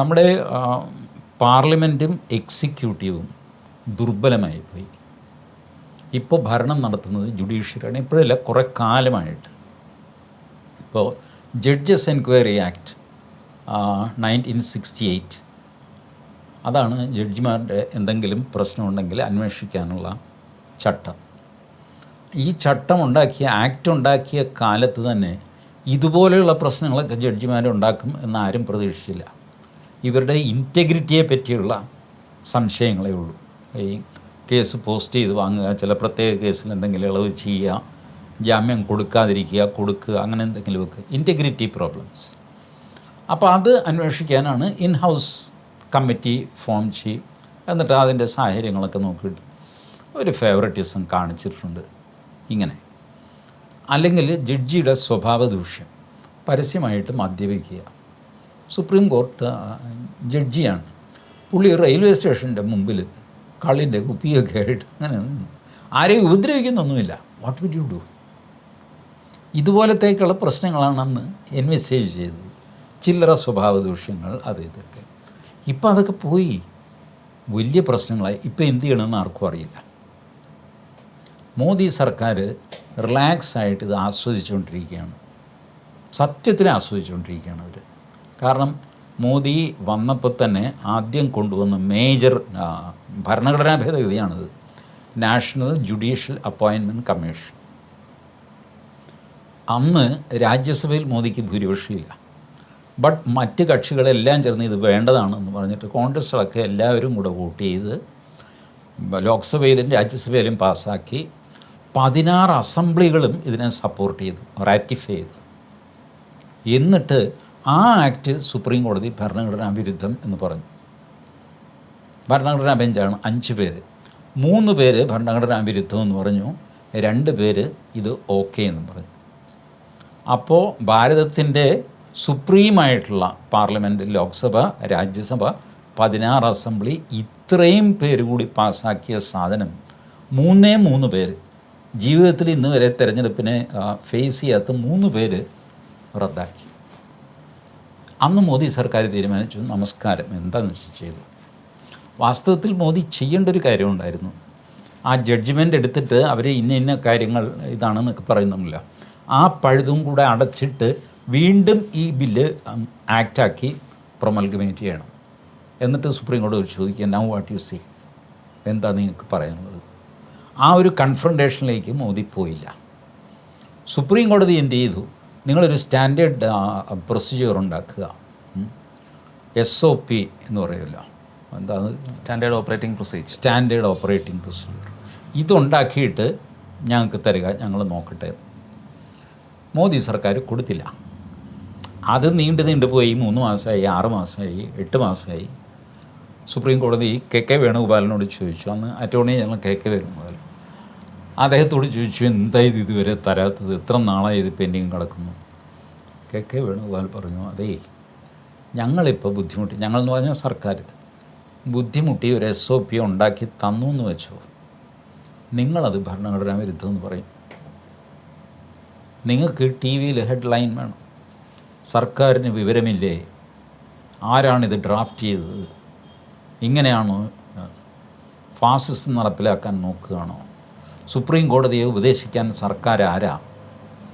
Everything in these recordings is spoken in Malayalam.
നമ്മുടെ പാർലമെന്റും എക്സിക്യൂട്ടീവും ദുർബലമായി പോയി ഇപ്പോൾ ഭരണം നടത്തുന്നത് ജുഡീഷ്യറിയാണ്. ഇപ്പോഴല്ല കുറേ കാലമായിട്ട്. ഇപ്പോൾ judges enquiry act nineteen sixty eight. അതാണ് ജഡ്ജിമാരുടെ എന്തെങ്കിലും പ്രശ്നമുണ്ടെങ്കിൽ അന്വേഷിക്കാനുള്ള ചട്ടം. ഈ ചട്ടം ഉണ്ടാക്കിയ ആക്ട് ഉണ്ടാക്കിയ കാലത്ത് തന്നെ ഇതുപോലെയുള്ള പ്രശ്നങ്ങളൊക്കെ ജഡ്ജിമാരുണ്ടാക്കും എന്ന് ആരും പ്രതീക്ഷിച്ചില്ല. ഇവരുടെ ഇന്റഗ്രിറ്റിയെ പറ്റിയുള്ള സംശയങ്ങളേ ഉള്ളൂ. ഈ കേസ് പോസ്റ്റ് ചെയ്ത് വാങ്ങുക ചില പ്രത്യേക കേസിൽ എന്തെങ്കിലും ഇളവ് ചെയ്യുക ജാമ്യം കൊടുക്കാതിരിക്കുക കൊടുക്കുക അങ്ങനെ എന്തെങ്കിലും എന്തെങ്കിലുമൊക്കെ. ഇന്റഗ്രിറ്റി പ്രോബ്ലംസ് അപ്പോൾ അത് അന്വേഷിക്കാനാണ് ഇൻ ഹൗസ് കമ്മിറ്റി ഫോം ചെയ്യും എന്നിട്ട് അതിന്റെ സാഹചര്യങ്ങളൊക്കെ നോക്കിയിട്ട് ഒരു ഫേവററ്റിസം കാണിച്ചിട്ടുണ്ട്. ഇങ്ങനെ. അല്ലെങ്കിൽ ജഡ്ജിയുടെ സ്വഭാവ ദൂഷ്യം പരസ്യമായിട്ട് മദ്യപിക്കുക. Supreme court ജഡ്ജിയാണ്. പുള്ളി റെയിൽവേ സ്റ്റേഷന്റെ മുമ്പിൽ കള്ളിന്റെ കുപ്പിയൊക്കെ ആയിട്ട് അങ്ങനെ. ആരെയും ഉപദ്രവിക്കുന്നൊന്നുമില്ല. വാട്ട് വിൽ യു ഡു ഇതുപോലത്തേക്കുള്ള പ്രശ്നങ്ങളാണെന്ന് എൻവിസേജ് ചെയ്തത്. ചില്ലറ സ്വഭാവ ദൂഷ്യങ്ങൾ അത് ഇതൊക്കെ. ഇപ്പം അതൊക്കെ പോയി. വലിയ പ്രശ്നങ്ങളായി. ഇപ്പം എന്ത് ചെയ്യണമെന്ന് ആർക്കും അറിയില്ല. മോദി സർക്കാർ റിലാക്സ് ആയിട്ട് ഇത് ആസ്വദിച്ചുകൊണ്ടിരിക്കുകയാണ്. സത്യത്തിൽ ആസ്വദിച്ചുകൊണ്ടിരിക്കുകയാണ് അവർ കാരണം മോദി വന്നപ്പോൾ തന്നെ ആദ്യം കൊണ്ടുവന്ന മേജർ ഭരണഘടനാ ഭേദഗതിയാണിത്. നാഷണൽ ജുഡീഷ്യൽ അപ്പോയിൻമെന്റ് കമ്മീഷൻ അന്ന് രാജ്യസഭയിൽ മോദിക്ക് ഭൂരിപക്ഷമില്ല. ബട്ട് മറ്റ് കക്ഷികളെല്ലാം ചേർന്ന് ഇത് വേണ്ടതാണെന്ന് പറഞ്ഞിട്ട് കോൺഗ്രസ് കോൺഗ്രസ്സുകളൊക്കെ എല്ലാവരും കൂടെ വോട്ട് ചെയ്ത് ലോക്സഭയിലും രാജ്യസഭയിലും പാസ്സാക്കി പതിനാറ് അസംബ്ലികളും ഇതിനെ സപ്പോർട്ട് ചെയ്തു റാറ്റിഫൈ ചെയ്തു. എന്നിട്ട് ആ ആക്ട് സുപ്രീം കോടതി ഭരണഘടനാ വിരുദ്ധം എന്ന് പറഞ്ഞു. ഭരണഘടനാ ബെഞ്ചാണ് അഞ്ച് പേര്. മൂന്ന് പേര് ഭരണഘടനാ വിരുദ്ധം എന്ന് പറഞ്ഞു. രണ്ട് പേര് ഇത് ഓക്കെ എന്ന് പറഞ്ഞു. അപ്പോൾ ഭാരതത്തിന്റെ സുപ്രീമായിട്ടുള്ള പാർലമെന്റ് ലോക്സഭ രാജ്യസഭ പതിനാറ് അസംബ്ലി ഇത്രയും പേര് കൂടി പാസ്സാക്കിയ സാധനം മൂന്നേ മൂന്ന് പേര്. ജീവിതത്തിൽ ഇന്ന് വരെ തെരഞ്ഞെടുപ്പിനെ ഫേസ് ചെയ്യാത്ത മൂന്ന് പേര് റദ്ദാക്കി. അന്ന് മോദി സർക്കാർ തീരുമാനിച്ചു നമസ്കാരം. എന്താണെന്ന് വെച്ചാൽ ചെയ്തു. വാസ്തവത്തിൽ മോദി ചെയ്യേണ്ട ഒരു കാര്യമുണ്ടായിരുന്നു ആ ജഡ്ജ്മെന്റ് എടുത്തിട്ട് അവർ ഇന്ന ഇന്ന കാര്യങ്ങൾ ഇതാണെന്നൊക്കെ പറയുന്നില്ല ആ പഴുതും കൂടെ അടച്ചിട്ട് വീണ്ടും ഈ ബില്ല് ആക്റ്റാക്കി പ്രൊമൽഗമേറ്റ് ചെയ്യണം. എന്നിട്ട് സുപ്രീം കോടതി ചോദിക്കുക നൗ വാട്ട് യു സി എന്താ നിങ്ങൾക്ക് പറയുന്നത് ആ ഒരു കൺഫ്രണ്ടേഷനിലേക്ക് മോദി പോയില്ല. സുപ്രീം കോടതി എന്ത് ചെയ്തു? നിങ്ങളൊരു സ്റ്റാൻഡേർഡ് പ്രൊസീജിയർ ഉണ്ടാക്കുക. എസ് ഒ പി എന്ന് പറയുമല്ലോ എന്താ standard operating procedure. Standard operating procedure. ഇതുണ്ടാക്കിയിട്ട് ഞങ്ങൾക്ക് തരിക ഞങ്ങൾ നോക്കട്ടെ. മോദി സർക്കാർ കൊടുത്തില്ല. അത് നീണ്ടു നീണ്ടു പോയി മൂന്ന് മാസമായി ആറ് മാസമായി എട്ട് മാസമായി. സുപ്രീം കോടതി കെ കെ വേണുഗോപാലിനോട് ചോദിച്ചു. അന്ന് attorney general K K Venugopal അദ്ദേഹത്തോട് ചോദിച്ചു എന്താ ഇത് ഇതുവരെ തരാത്തത്? എത്ര നാളായി ഇത് പെൻഡിങ് കിടക്കുന്നു? കെ കെ വേണുഗോപാൽ പറഞ്ഞു അതേ ഞങ്ങളിപ്പോൾ ബുദ്ധിമുട്ടി ഞങ്ങളെന്ന് പറഞ്ഞാൽ സർക്കാർ ബുദ്ധിമുട്ടി ഒരു എസ് ഒ പി ഉണ്ടാക്കി തന്നു എന്ന് വെച്ചോ. നിങ്ങളത് ഭരണഘടനാ വിരുദ്ധമെന്ന് പറയും. നിങ്ങൾക്ക് ടി വിയിൽ ഹെഡ്ലൈൻ വേണം. സർക്കാരിന് വിവരമില്ലേ? ആരാണിത് ഡ്രാഫ്റ്റ് ചെയ്തത്? ഇങ്ങനെയാണോ? ഫാസിസം നടപ്പിലാക്കാൻ നോക്കുകയാണോ? സുപ്രീം കോടതിയെ ഉപദേശിക്കാൻ സർക്കാർ ആരാ?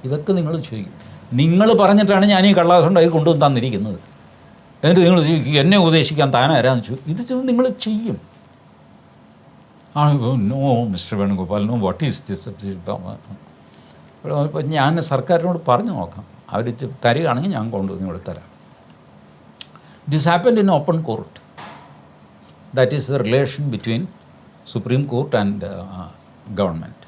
ഇതൊക്കെ നിങ്ങൾ ചോദിക്കും. നിങ്ങൾ പറഞ്ഞിട്ടാണ് ഞാൻ ഈ കള്ളാസുണ്ട് അത് കൊണ്ടുവന്ന് തന്നിരിക്കുന്നത്. എന്നിട്ട് നിങ്ങൾ ചോദിക്കും എന്നെ ഉപദേശിക്കാൻ താനാരാന്ന് ചോദിക്കും. ഇത് നിങ്ങൾ ചെയ്യും. ആ no mister Venugopal no what is this ഇപ്പോൾ ഞാൻ സർക്കാരിനോട് പറഞ്ഞു നോക്കാം. അവർ തരികയാണെങ്കിൽ ഞാൻ കൊണ്ടുവന്ന് ഇവിടെ തരാം. This happened in open court that is the relation between supreme court and government.